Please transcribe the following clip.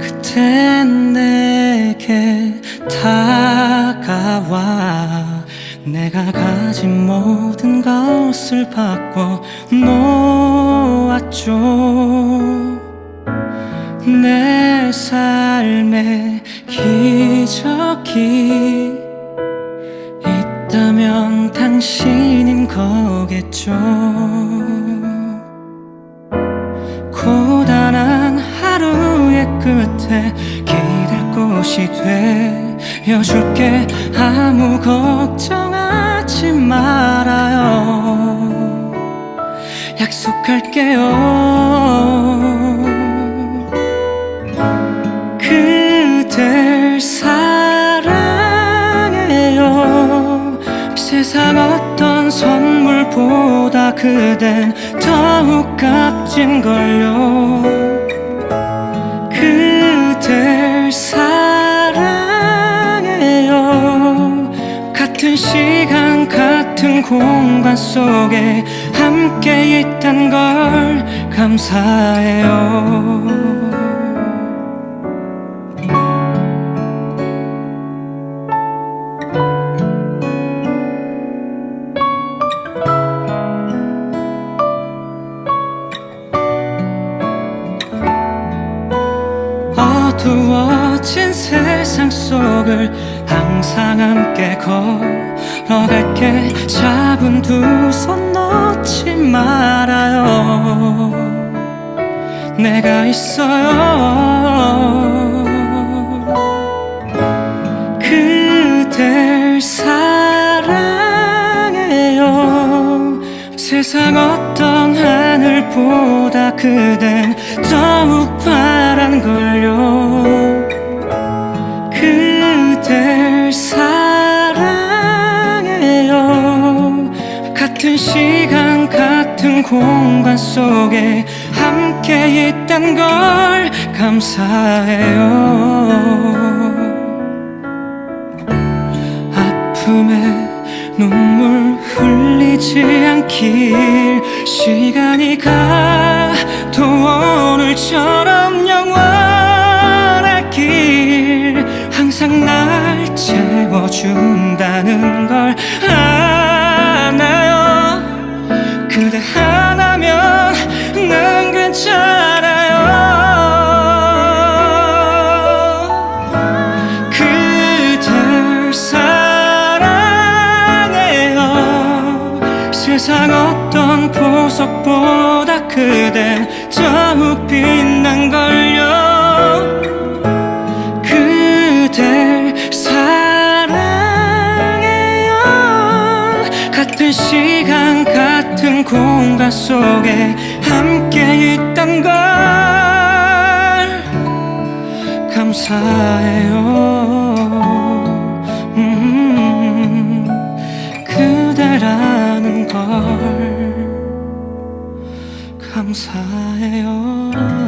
그땐 내게 다가와. 내가 가진 모든 것을 바꿔 놓았죠. 내 삶의 기적이 있다면 당신인 거겠죠 하루의 끝에 기댈 곳이 되어줄게. 아무 걱정하지 말아요. 약속할게요. 그댈 사랑해요. 세상 어떤 선물보다 그댄 더욱 값진걸요 같은 시간 같은 공간 속에 함께 있단 걸 감사해요. 어두워진 세상 속을 항상 함께 걸어갈게. 잡은 두 손 놓지 말아요. 내가 있어요. 그댈 사랑해요. 세상 어떤 하늘보다 그댄 더욱 파란걸요 시간 같은 공간 속에 함께 있단 걸 감사해요. 아픔에 눈물 흘리지 않길 시간이 가도 오늘처럼 영원하길 항상 날 채워준다는 걸 세상 어떤 보석보다 그댄 더욱 빛난 걸요. 그댈 사랑해요. 같은 시간 같은 공간 속에 함께 있단 걸 감사해요. 음, 그대라는 걸 감사해요